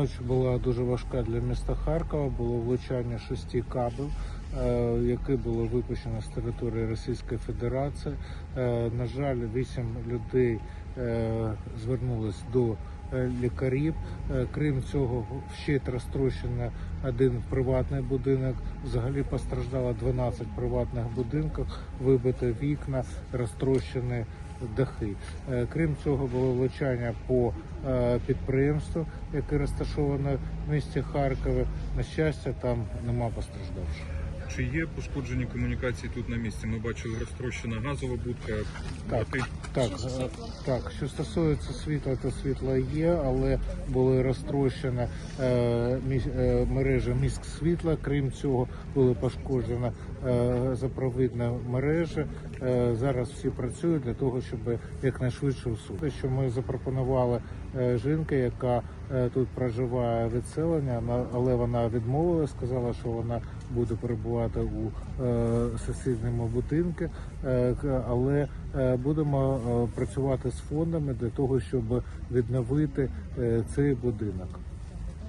Ніч була дуже важка для міста Харкова. Було влучання шести кабел, е, які було випущено з території Російської Федерації. Е, На жаль, вісім людей е, звернулись до лікарів. Е, Крім цього, ще розтрощено один приватний будинок. Взагалі постраждало 12 приватних будинків, вибито вікна, розтрощені дахи. Е, Крім цього, було влучання по е, підприємству, яке розташоване в місті Харкові. На щастя, там нема постраждавших. Чи є пошкоджені комунікації тут на місці? Ми бачили розтрощена газова будка. Так, так, е, так. Що стосується світла, то світло є, але були розтрощені е, мі- е, мережа міськ світла. Крім цього, були пошкоджені е, запровідна мережа. Е, зараз всі працюють для того, щоб якнайшвидше усунути. Те, що ми запропонували е, жінки, яка е, тут проживає відселення, на- але вона відмовила, сказала, що вона буде перебувати у е, сусідньому будинку, е, але е, будемо працювати з фондами для того, щоб відновити цей будинок.